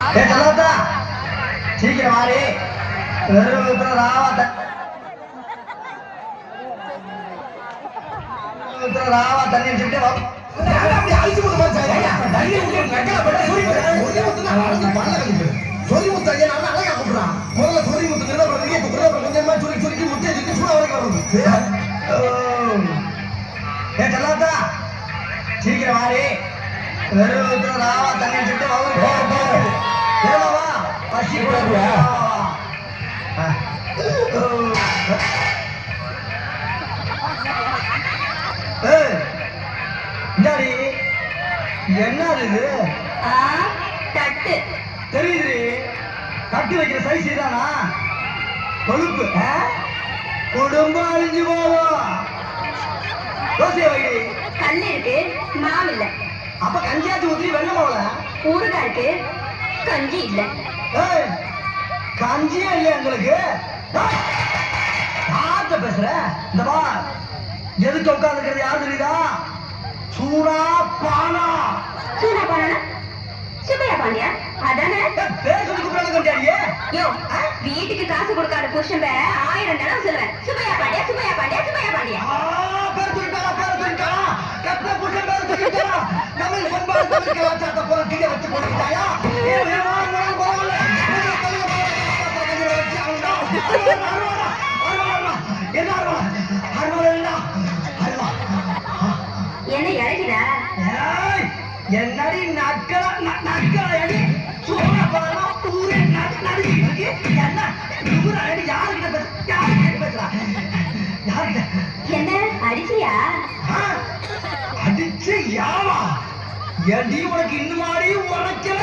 ஏ சலோத்தா சீக்கிரம் மாறி வெறும் ராவா ராவா தண்ணி வச்சுட்டு வா சொல்லி முத்து ஐயா நான் அழகா கூப்பிடுறான் முதல்ல சொல்லி முத்து கிட்ட வந்து இப்ப கூட கொஞ்சமா சுருக்கி சுருக்கி முட்டை சுருக்கி சூட வரைக்கும் வருது ஏ சலோத்தா சீக்கிரம் மாறி வெறும் ராவா தண்ணி வச்சுட்டு வா ஏவா பசி போடுறியா? இந்தாடி என்ன இது தட்டு தெரியுது தட்டு வைக்கிற சைஸ் இதானா கொழுப்பு? குடும்பம் அழிஞ்சு போவோம் தோசையை வை கல் இருக்கு மாவு இல்ல அப்ப கஞ்சியாச்சு ஊத்தி வெண்ணெய் போல ஊறுகாய் இருக்கு கஞ்சி இல்ல. ஏய், கஞ்சியே இல்லையா உங்களுக்கு ஏய், யார்கிட்ட பேசுற? இந்த பா எதுக்கு உட்காந்துக்கிறது யாரு தெரியுதா? சூடா பானா. சூனா பானா? சுப்பையா பாண்டியா அதானே. பேர் சொல்லி கூப்பிடாத யோ வீட்டுக்கு காசு கொடுக்காத புருஷன் பேர ஆயிரம் தடவை சொல்லுவேன். சுப்பையா பாண்டியா சுப்பையா பாண்டியா சுப்பையா பாண்டியா பேர் சொல்லிட்டாரா பேர் சொல்லிட்டாரா கத்த புருஷன் பேர் சொல்லிட்டாரா நம்ம பண்பாடு தமிழ் கலாச்சாரத்தை கீழ வச்சு இறங்கிடா என்னடி நக்கலா நக்கலா எடி? சோழ பழம் ஊரே நடு நடுங்கி இருக்கு. என்ன? ஊரா எடி? யாருக்கிட்ட பேச யாருக்கிட்ட பேசுறா? யாருக்கிட்ட? என்ன அடிச்சியா? அடிச்சு யாவா ஏண்டி உனக்கு இன்னும் மாடி உனக்கல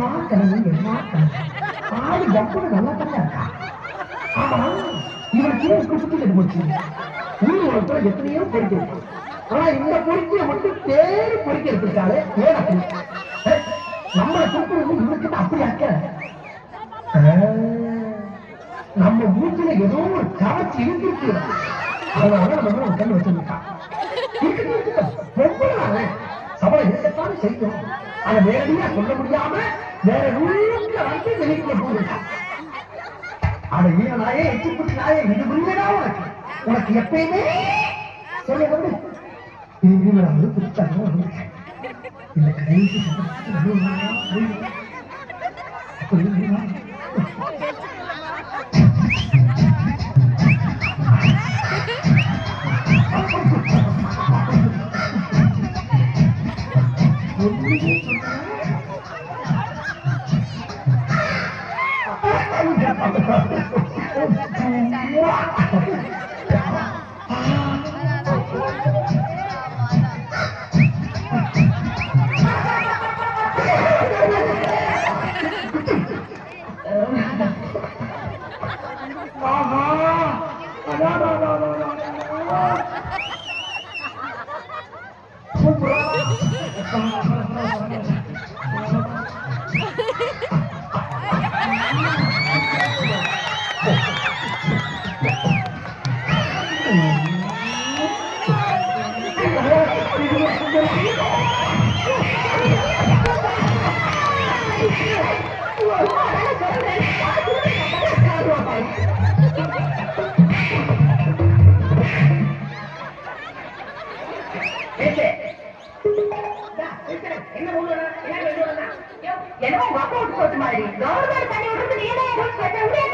என்ன கனவு என்ன கனவு ஆடு ஜப்புன்னு நல்லா தானே இருக்கா ஆமா இவனுக்கு ஏன் இப்படி சுத்தி போச்சு ஊர் உலகத்துல எத்தனையோ பொறிக்க இருக்கு ஆனா இந்த மட்டும் தேடி பொறிக்க ஏன் அப்படி நம்மளை கூப்பிடுறது இவனுக்கு அப்படி அக்க நம்ம மூச்சுல ஏதோ ஒரு கவச்சி அதனால நம்ம ஒரு வச்சிருக்கான் பொம்பளை சபலை இருக்கத்தான் செய்யும் அதை நேரடியா சொல்ல முடியாம வேற ரூட்ல வந்து அட நாயே நாயே இது உனக்கு உனக்கு எப்பயுமே சொல்ல வந்து இந்த கடைசி ஆஹா. என்னமோ உங்க அப்பா ரூட் போட்டு மாதிரி. கவர்மெண்ட் தண்ணி விடுறது நீ தான் ரூட் போட்ட உடைய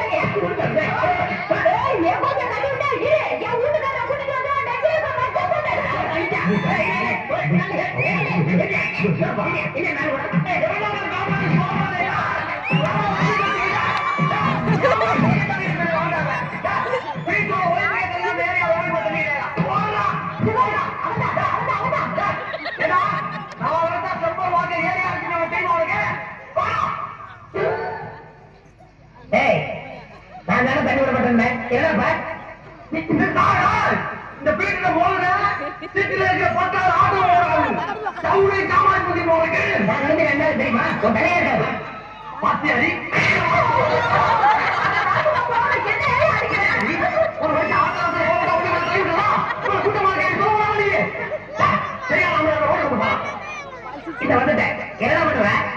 நான் தானே தண்ணி விட மாட்டேன் என்னப்பா இந்த நாயா? இந்த வீட்டுல சிட்டில இருக்கிற பட்டாள ஆட்டோ டவுனை காமாய் பத்தி போறதுக்கு நான் வந்து ரெண்டாவது தெரியுமா? உன் தலையா இருக்காது. ஒரு வருஷம் ஒரு கூட்டமா கேட்டு போக சரியா நம்ம ஓட இத வந்துட்டேன். என்ன பண்ணுவேன்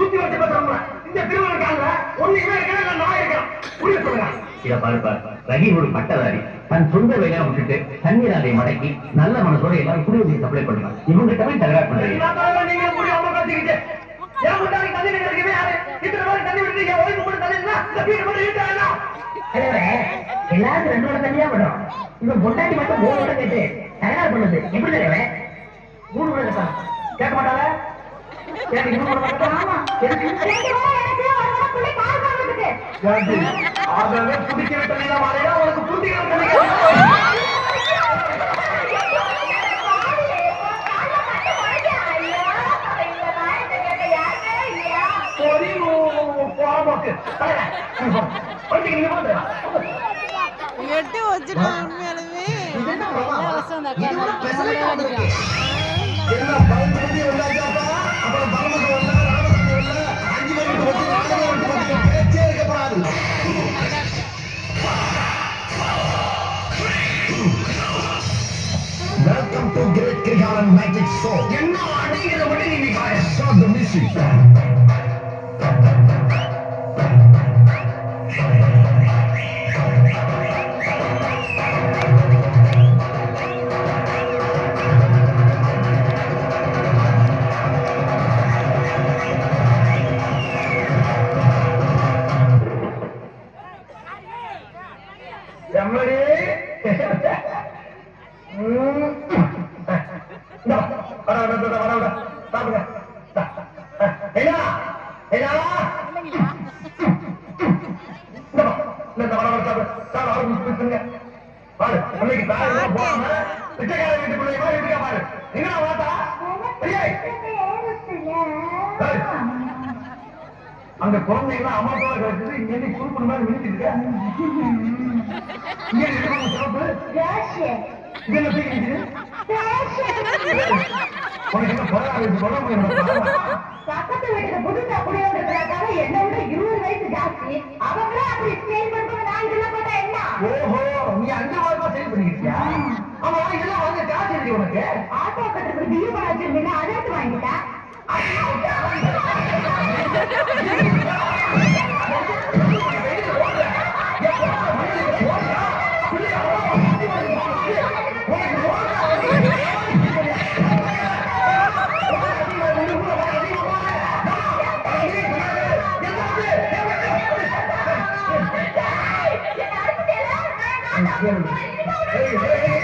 சுத்தி வச்சு இந்த ஒண்ணு இவன் இருக்கா இல்ல நான் இருக்கேன் புரிய சொல்லுங்க. இத பாரு பாரு. ரஹீம் ஒரு பட்டதாரி. தன் சொந்த வேலையா விட்டுட்டு தண்ணீர் அதை மடக்கி நல்ல மனசோட எல்லாரும் குடிநீர் சப்ளை பண்ணுவாங்க இவங்க போய் தகராறு பண்றீங்க நீங்க புரிய அவங்க கத்திக்கிட்டு ஏன் முன்னாடி தண்ணி நிக்கிறீங்க யாரு? இத்தனை மாதிரி தண்ணி விட்டுறீங்க ஒழுங்கு போட்டு தண்ணி இருந்தா இந்த வீடு மட்டும் இழுத்தாங்க எல்லாரும் ரெண்டோட தண்ணியா பண்றோம் இவன் பொண்டாட்டி மட்டும் மூணோட கேட்டு தகராறு பண்ணுது. எப்படி தெரியும்? மூணு பேர் இருக்காங்க கேட்க மாட்டாங்க அதவே குடிக்கிற தண்ணி தான் மாறியா உனக்கு குடிக்கிற தண்ணி கிடையாது. போடி, உன் போறம்போக்கு. தலைவா, நீ போ. வண்டிக்கு நீங்க போங்க. எட்டு வச்சுட்டான் உண்மையாலுமே. Welcome to Great Krigalan Magic Show. என்ன அடிங்கிறத மட்டும் நீ பாரு. Start the music. பாரு, போகாம, பிச்சைக்கார வீட்டுக்குள்ள இருக்கா பாரு. வாத்தா? அந்த குழந்தைங்க அம்மா போல கிடைச்சது இங்க இருந்து குறுப்பு மாதிரி மிதிச்சிட்டு இருக்க. இங்க இருக்கு பாருங்க சிவப்பு. இது என்ன தூக்கி நிக்குது? உனக்கு என்ன பரவாயில்ல, இது சொல்ல முடியாது. பக்கத்து வீட்டுக்கு புதுசா குடியிருக்கிறதுக்காக என்னை விட இருபது வயசு ஜாஸ்தி அவங்களே அப்படி ஸ்டேல் பண்ணும்போது நான் இதெல்லாம் போட்டா என்ன ஓஹோ நீ அஞ்சு மாதமா சேல் பண்ணிக்கிட்டியா ஆமா இதெல்லாம் வந்து காசு இருக்கு உனக்கு? ஆட்டோ கட்டுறதுக்கு ஏன்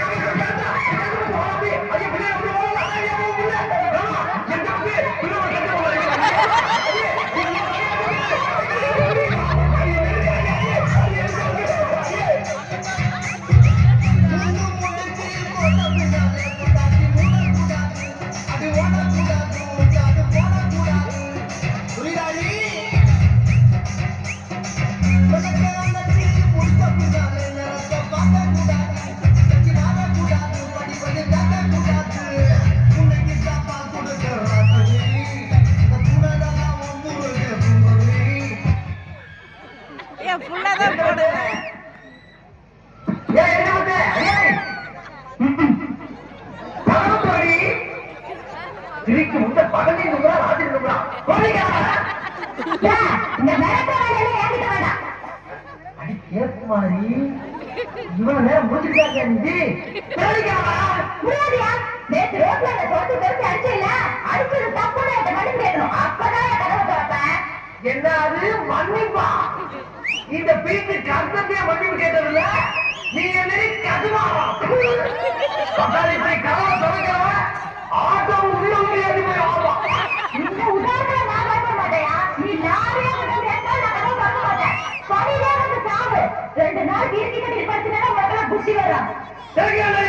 இவ்வளவு நேரம் முடிச்சுட்டாங்க நீ முடியாதியா நேற்று ரோட்ல அந்த தோட்டு பெருசு அடிச்சல அடிச்சது தப்புன்னு என்கிட்ட மன்னிப்பு கேட்கணும் அப்பதான் என் கதவை திறப்பேன். என்ன அது? மன்னிப்பா. இந்த பீட்டு கருத்தத்தையே மன்னிப்பு கேட்டதில்ல நீ என்ன கதுவாவா? இப்படி கதவை திறக்கிறவ ஆட்டோ உள்ள முடியாது போய் ஆவா இந்த உதாரணத்தை நான் பயப்பட மாட்டேயா நீ லாரியா வந்து கேட்டா நான் கதவை திறக்க மாட்டேன் படியிலே வந்து